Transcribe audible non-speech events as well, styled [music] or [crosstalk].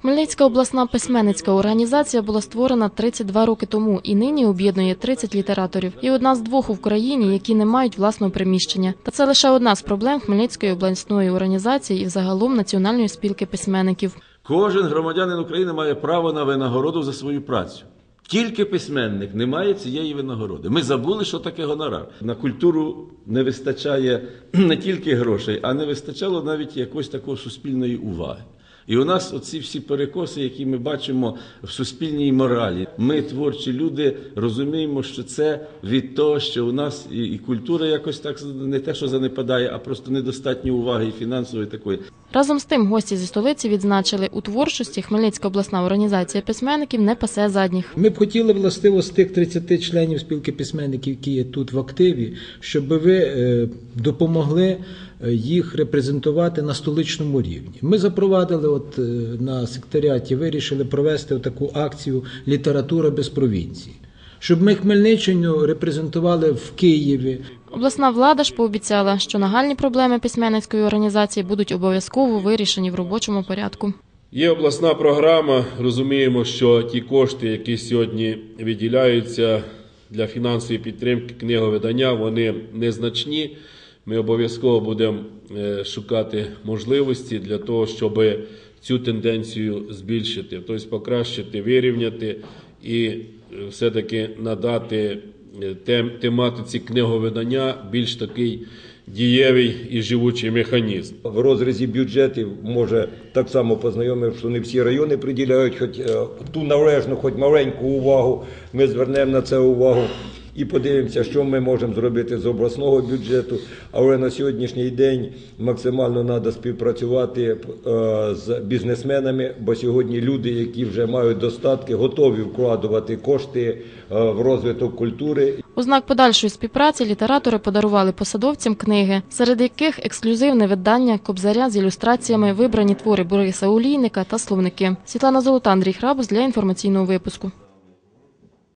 Хмельницька обласна письменницька організація була створена 32 роки тому і нині об'єднує 30 літераторів. І одна з двох в Україні, які не мають власного приміщення. Та це лише одна з проблем Хмельницької обласної організації і загалом національної спілки письменників. Кожен громадянин України має право на винагороду за свою працю. Тільки письменник не має цієї винагороди. Ми забули, що таке гонорар. На культуру не вистачає [clears throat] не тільки грошей, а не вистачало навіть якоїсь такої суспільної уваги. І у нас оці всі перекоси, які ми бачимо в суспільній моралі. Ми, творчі люди, розуміємо, що це від того, що у нас і, і культура якось так не те, що занепадає, а просто недостатньо уваги і фінансової такої. Разом з тим, гості зі столиці відзначили у творчості Хмельницька обласна організація письменників не пасе задніх. Ми б хотіли властиво з тих 30 членів спілки письменників, які є тут в активі, щоб ви е, допомогли е, їх репрезентувати на столичному рівні. Ми запровадили от е, на секретаріаті, вирішили провести таку акцію Література без провінції. Щоб ми Хмельниччину репрезентували в Києві, Обласна влада ж пообіцяла, що нагальні проблеми письменницької організації будуть обов'язково вирішені в робочому порядку. Є обласна програма. Розуміємо, що ті кошти, які сьогодні виділяються для фінансової підтримки книговидання, вони незначні. Ми обов'язково будемо е, шукати можливості для того, щоб цю тенденцію збільшити, тобто покращити, вирівняти і е, все-таки надати е, тем- тематиці книговидання більш такий дієвий і живучий механізм. В розрізі бюджетів може так само познайомив, що не всі райони приділяють хоч ту належну, хоч маленьку увагу. Ми звернемо на це увагу і подивимося, що ми можемо зробити з обласного бюджету. Але на сьогоднішній день максимально треба співпрацювати е, з бізнесменами, бо сьогодні люди, які вже мають достатки, готові вкладувати кошти е, в розвиток культури. У знак подальшої співпраці літератори подарували посадовцям книги, серед яких ексклюзивне видання кобзаря з ілюстраціями, вибрані твори Бориса Олійника та словники. Світлана Золота, Андрій Храбус для інформаційного випуску.